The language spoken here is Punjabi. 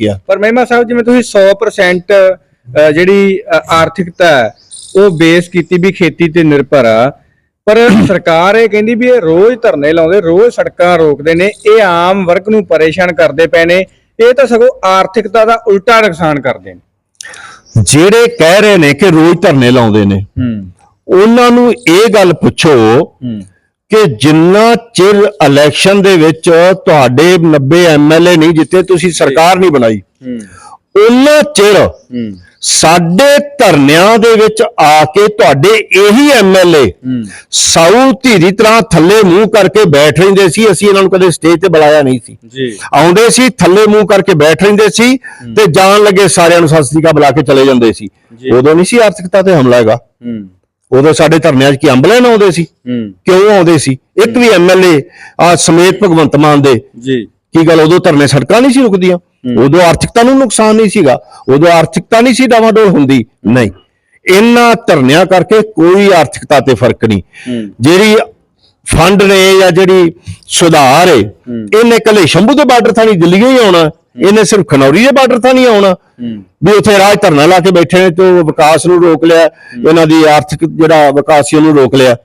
ਗਿਆ ਪਰ ਮਹਿਮਾ ਸਾਹਿਬ ਜਿਵੇਂ ਤੁਸੀਂ 100% ਅ, ਜਿਹੜੀ ਅ, ਆਰਥਿਕਤਾ ਹੈ, ਉਹ ਬੇਸ ਕੀਤੀ ਵੀ ਖੇਤੀ ਤੇ ਨਿਰਭਰ ਆ। ਪਰ ਸਰਕਾਰ ਇਹ ਕਹਿੰਦੀ ਵੀ ਇਹ ਰੋਜ਼ ਧਰਨੇ ਲਾਉਂਦੇ ਰੋਜ਼ ਸੜਕਾਂ ਰੋਕਦੇ ਨੇ ਇਹ ਆਮ ਵਰਗ ਨੂੰ ਪਰੇਸ਼ਾਨ ਕਰਦੇ ਪਏ ਨੇ। ਇਹ ਤਾਂ ਸਗੋਂ ਆਰਥਿਕਤਾ ਦਾ ਉਲਟਾ ਨੁਕਸਾਨ ਕਰਦੇ ਨੇ। ਜਿਹੜੇ ਕਹਿ ਰਹੇ ਨੇ ਕਿ ਰੋਜ਼ ਧਰਨੇ ਲਾਉਂਦੇ ਨੇ ਹੂੰ। ਉਹਨਾਂ ਨੂੰ ਇਹ ਗੱਲ ਪੁੱਛੋ ਹੂੰ। ਕਿ ਜਿੰਨਾ ਚਿਰ ਇਲੈਕਸ਼ਨ ਦੇ ਵਿੱਚ ਤੁਹਾਡੇ 90 ਐਮਐਲਏ ਨਹੀਂ ਜਿੱਤੇ ਤੁਸੀਂ ਸਰਕਾਰ ਨਹੀਂ ਬਣਾਈ। ਉਹਨਾਂ ਚਿਰ ਸਾਡੇ ਧਰਨਿਆਂ ਦੇ ਵਿੱਚ ਆ ਕੇ ਤੁਹਾਡੇ ਇਹੀ ਐਮਐਲਏ ਸਾਊ ਧੀਰੀ ਤਰ੍ਹਾਂ ਥੱਲੇ ਮੂੰਹ ਕਰਕੇ ਬੈਠ ਰਹਿੰਦੇ ਸੀ। ਅਸੀਂ ਇਹਨਾਂ ਨੂੰ ਕਦੇ ਸਟੇਜ ਤੇ ਬੁਲਾਇਆ ਨਹੀਂ ਸੀ। ਜੀ। ਆਉਂਦੇ ਸੀ ਥੱਲੇ ਮੂੰਹ ਕਰਕੇ ਬੈਠ ਰਹਿੰਦੇ ਸੀ ਤੇ ਜਾਣ ਲੱਗੇ ਸਾਰਿਆਂ ਨੂੰ ਸਤਿ ਸ੍ਰੀ ਅਕਾਲ ਬੁਲਾ ਕੇ ਚਲੇ ਜਾਂਦੇ ਸੀ। ਉਦੋਂ ਨਹੀਂ ਸੀ ਆਰਥਿਕਤਾ ਤੇ ਹਮਲਾ ਹੈਗਾ। ਉਦੋਂ ਸਾਡੇ ਧਰਨਿਆਂ 'ਚ ਕੀ ਅੰਬਲੈਨ ਆਉਂਦੇ ਸੀ? ਕਿਉਂ ਆਉਂਦੇ ਸੀ? ਇੱਕ ਵੀ ਐਮਐਲਏ ਆ ਸਮੇਤ ਭਗਵੰਤ ਮਾਨ ਦੇ। ਜੀ। ਕੀ ਗੱਲ ਉਦੋਂ ਧਰਨੇ ਸੜਕਾਂ ਨਹੀਂ ਸੀ ਰੁਕਦੀਆਂ? ਉਦੋਂ ਆਰਥਿਕਤਾ ਨੂੰ ਨੁਕਸਾਨ ਨਹੀਂ ਸੀਗਾ। ਉਦੋਂ ਆਰਥਿਕਤਾ ਨਹੀਂ ਸੀ ਡਾਵਾਡੋਲ ਹੁੰਦੀ। ਨਹੀਂ। ਇਹਨਾਂ ਧਰਨਿਆਂ ਕਰਕੇ ਕੋਈ ਆਰਥਿਕਤਾ ਤੇ ਫ਼ਰਕ ਨਹੀਂ। ਜਿਹੜੀ ਫੰਡ ਨੇ ਜਾਂ ਜਿਹੜੀ ਸੁਧਾਰ ਹੈ। ਇਹਨੇ ਕੱਲੇ ਸ਼ੰਭੂ ਦੇ ਬਾਰਡਰ ਥਾਣੀ ਦਿੱਲੀ ਹੀ ਆਉਣਾ ਇਹਨੇ ਸਿਰਫ ਖਨੌਰੀ ਦੇ ਬਾਰਡਰ ਥਾਣੀ ਆਉਣਾ ਵੀ ਉੱਥੇ ਰਾਜ ਧਰਨਾ ਲਾ ਕੇ ਬੈਠੇ ਨੇ ਤੇ ਵਿਕਾਸ ਨੂੰ ਰੋਕ ਲਿਆ ਇਹਨਾਂ ਦੀ ਆਰਥਿਕ ਜਿਹੜਾ ਵਿਕਾਸ ਸੀ ਉਹਨੂੰ ਰੋਕ ਲਿਆ।